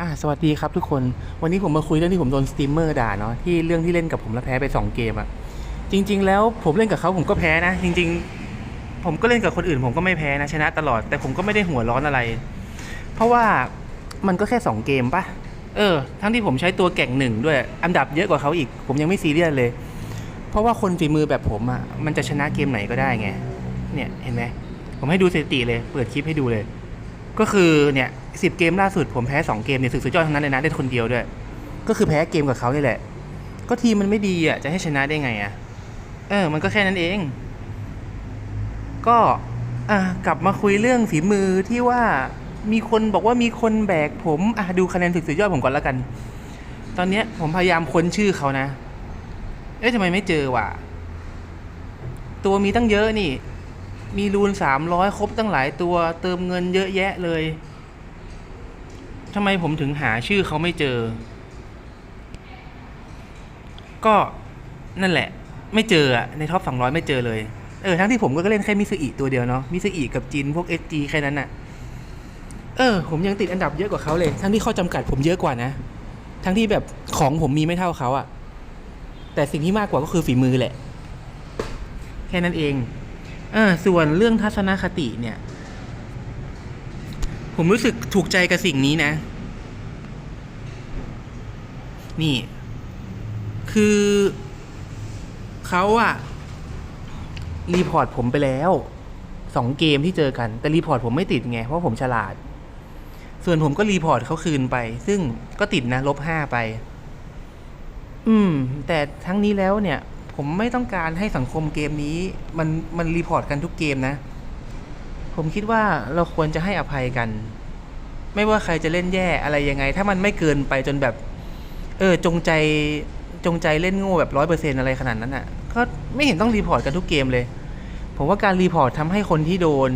อ่าสวัสดีครับทุกคน วันนี้ผมมาคุยเรื่องที่ผมโดนสตรีมเมอร์ด่าเนาะที่เรื่องที่เล่นกับผมแล้วแพ้ไป 2 เกมอะจริง ๆ แล้วผมเล่นกับเขาผมก็แพ้นะ จริง ๆ ผมก็เล่นกับคนอื่น ผมก็ไม่แพ้นะชนะตลอดแต่ผมก็ไม่ได้หัวร้อนอะไร เพราะว่ามันก็แค่ 2 เกมปะเออ ทั้งที่ผมใช้ตัวแก่งหนึ่งด้วยอันดับเยอะกว่าเขาอีก ผมยังไม่ซีเรียสเลย เพราะว่าคนฝีมือแบบผมอะมันจะชนะเกมไหนก็ได้ไงเนี่ยเห็นไหมผมให้ดูสถิติเลย เปิดคลิปให้ดูเลย ก็คือเนี่ย สิบเกมล่าสุดผมแพ้สองเกมเนี่ยสุดยอดทั้งนั้นเลยนะเล่นคนเดียวด้วย ก็คือแพ้เกมกับเขานี่แหละ ก็ทีมมันไม่ดีอะจะให้ชนะได้ไงอะเออ มันก็แค่นั้นเอง ก็อะกลับมาคุยเรื่องฝีมือที่ว่ามีคนบอกว่ามีคนแบกผมอะดูคะแนนสุดยอดผมก่อนแล้วกัน ตอนเนี้ยผมพยายามค้นชื่อเขานะ เอ๊ะทำไมไม่เจอวะตัวมีตั้งเยอะนี่ มีรูนสามร้อยครบตั้งหลายตัว เติมเงินเยอะแยะเลย ทำไมผมถึงหาชื่อเขาไม่เจอ ก็นั่นแหละ ไม่เจออะในท็อปสองร้อยไม่เจอเลย เออ ทั้งที่ผมก็เล่นแค่มิสอิตัวเดียวเนาะมิสอิกับจินพวกเอสจีแค่นั้นน่ะเออ ผมยังติดอันดับเยอะกว่าเขาเลย ทั้งที่ข้อจำกัดผมเยอะกว่านะ ทั้งที่แบบของผมมีไม่เท่าเขาอะแต่สิ่งที่มากกว่าก็คือฝีมือแหละ แค่นั้นเอง เออ ส่วนเรื่องทัศนคติเนี่ย ผมรู้สึกถูกใจกับสิ่งนี้นะ นี่ คือเขาอะรีพอร์ตผมไปแล้วสองเกมที่เจอกัน แต่รีพอร์ตผมไม่ติดไง เพราะผมฉลาด ส่วนผมก็รีพอร์ตเขาคืนไป ซึ่งก็ติดนะลบห้าไป อืม แต่ทั้งนี้แล้วเนี่ย ผมไม่ต้องการให้สังคมเกมนี้ มันมันรีพอร์ตกันทุกเกมนะ ผมคิดว่าเราควรจะให้อภัยกัน ไม่ว่าใครจะเล่นแย่อะไรยังไง ถ้ามันไม่เกินไปจนแบบ เออจงใจจงใจเล่นโง่แบบร้อยเปอร์เซ็นอะไรขนาดนั้นอะ ก็ไม่เห็นต้องรีพอร์ตกันทุกเกมเลย ผมว่าการรีพอร์ตทำให้คนที่โดน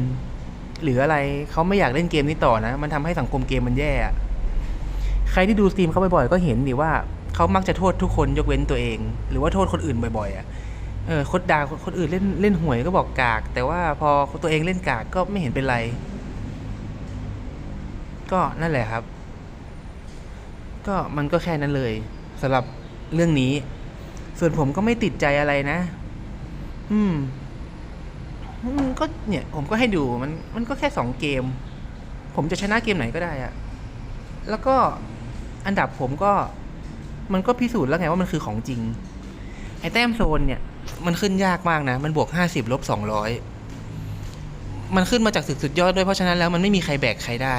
หรืออะไรเขาไม่อยากเล่นเกมนี้ต่อนะ มันทำให้สังคมเกมมันแย่อใครที่ดูสตรีมเขาบ่อยๆก็เห็นดิว่าเขามักจะโทษทุกคนยกเว้นตัวเอง หรือว่าโทษคนอื่นบ่อยๆอะ เออคนด่าคนอื่นเล่นเล่นหวยก็บอกกาก แต่ว่าพอตัวเองเล่นกากก็ไม่เห็นเป็นไร ก็นั่นแหละครับ ก็มันก็แค่นั้นเลยสำหรับเรื่องนี้ ส่วนผมก็ไม่ติดใจอะไรนะ อืมอืมก็เนี่ย ผมก็ให้ดูมันมันก็แค่สองเกม ผมจะชนะเกมไหนก็ได้อะแล้วก็อันดับผมก็ มันก็พิสูจน์แล้วไงว่ามันคือของจริง ไอ้แต้มโซนเนี่ย มันขึ้นยากมากนะ มันบวกห้าสิบลบสองร้อยมันขึ้นมาจากศึกสุดยอดด้วยเพราะฉะนั้นแล้วมันไม่มีใครแบกใครได้